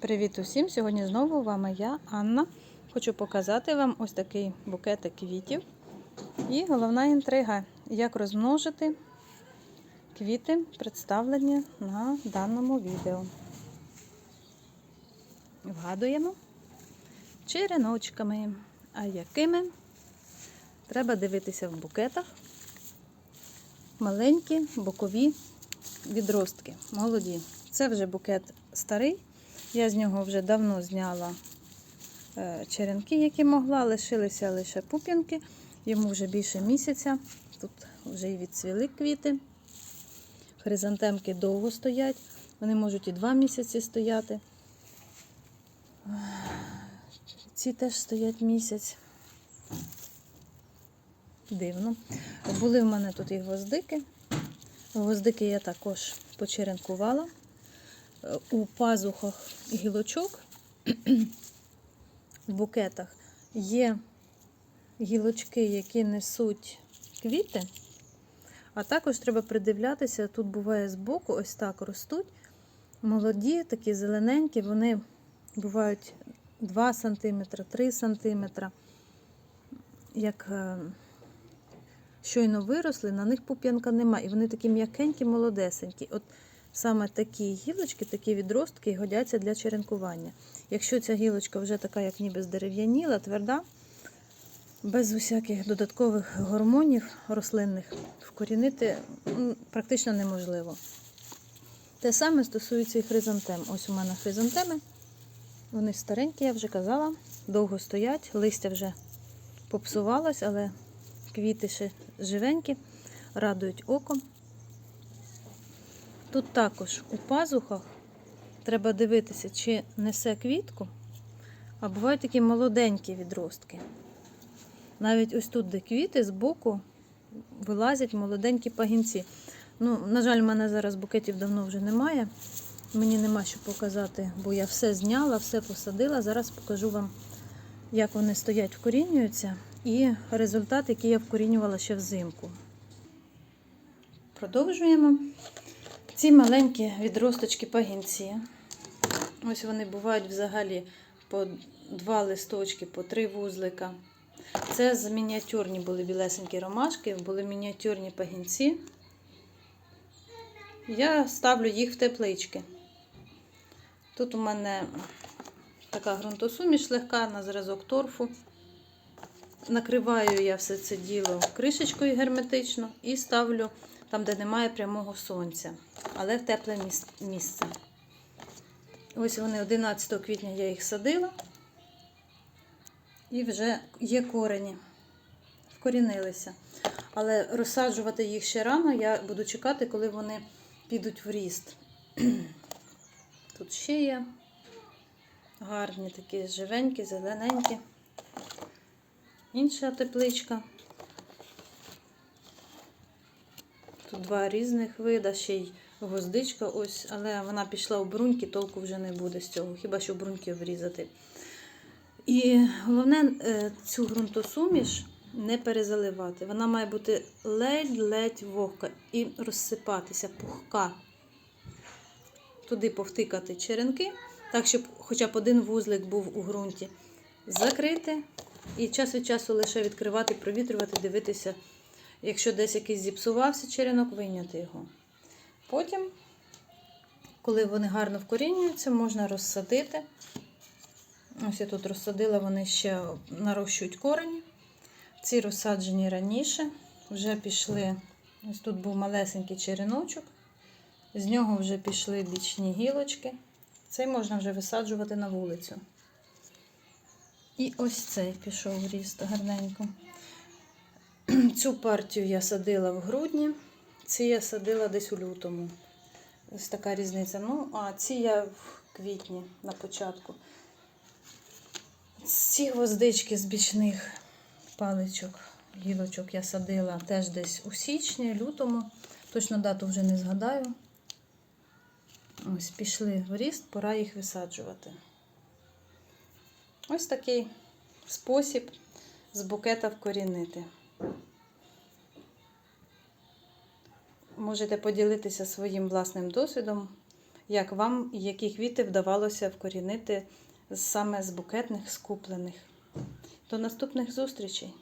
Привіт усім! Сьогодні знову вами я, Анна. Хочу показати вам ось такий букетик квітів. І головна інтрига, як розмножити квіти, представлені на даному відео. Вгадуємо череночками. А якими треба дивитися в букетах маленькі бокові відростки, молоді. Це вже букет старий. Я з нього вже давно зняла е, черенки, які могла, лишилися лише пуп'янки. Йому вже більше місяця. Тут вже і відцвіли квіти. Хризантемки довго стоять, вони можуть і два місяці стояти. Ці теж стоять місяць. Дивно. Були в мене тут і гвоздики. Гвоздики я також почеренкувала. У пазухах гілочок в букетах є гілочки, які несуть квіти, а також треба придивлятися, тут буває збоку, ось так ростуть. Молоді, такі зелененькі, вони бувають 2 см, 3 см. Як е, щойно виросли, на них пуп'янка немає. І вони такі м'якенькі, молодесенькі. От саме такі гілочки, такі відростки годяться для черенкування. Якщо ця гілочка вже така, як ніби здерев'яніла, тверда, без усяких додаткових гормонів рослинних вкорінити практично неможливо. Те саме стосується і хризантем. Ось у мене хризантеми. Вони старенькі, я вже казала, довго стоять, листя вже попсувалось, але квіти ще живенькі, радують око. Тут також у пазухах треба дивитися, чи несе квітку, а бувають такі молоденькі відростки. Навіть ось тут, де квіти, збоку вилазять молоденькі пагінці. Ну, На жаль, в мене зараз букетів давно вже немає. Мені нема що показати, бо я все зняла, все посадила. Зараз покажу вам, як вони стоять, вкорінюються, і результат, який я вкорінювала ще взимку. Продовжуємо. Ці маленькі відросточки пагінці. Ось вони бувають взагалі по два листочки, по три вузлика. Це з мініатюрні були білесенькі ромашки, були мініатюрні пагінці. Я ставлю їх в теплички. Тут у мене така ґрунтосуміш легка на зразок торфу. Накриваю я все це діло кришечкою герметично і ставлю там, де немає прямого сонця, але в тепле місце. Ось вони 11 квітня я їх садила, і вже є корені, вкорінилися. Але розсаджувати їх ще рано, я буду чекати, коли вони підуть в ріст. Тут ще є гарні такі живенькі, зелененькі. Інша тепличка. Тут два різних вида, ще й гвоздичка, ось, але вона пішла у бруньки, толку вже не буде з цього, хіба що бруньки врізати. І головне цю ґрунтосуміш не перезаливати. Вона має бути ледь-ледь вогка і розсипатися, пухка. Туди повтикати черенки, так, щоб хоча б один вузлик був у ґрунті. Закрити і час від часу лише відкривати, провітрювати, дивитися. Якщо десь якийсь зіпсувався черенок, вийняти його. Потім, коли вони гарно вкорінюються, можна розсадити. Ось я тут розсадила, вони ще нарощують корені. Ці розсаджені раніше, вже пішли, ось тут був малесенький череночок, з нього вже пішли бічні гілочки. Цей можна вже висаджувати на вулицю. І ось цей пішов ріст гарненько. Цю партію я садила в грудні, ці я садила десь у лютому. Ось така різниця. Ну, а ці я в квітні на початку. Ці гвоздички з бічних паличок, гілочок я садила теж десь у січні, лютому. Точно дату вже не згадаю. Ось пішли в ріст, пора їх висаджувати. Ось такий спосіб з букета вкорінити. Можете поділитися своїм власним досвідом, як вам які квіти вдавалося вкорінити саме з букетних, скуплених. До наступних зустрічей!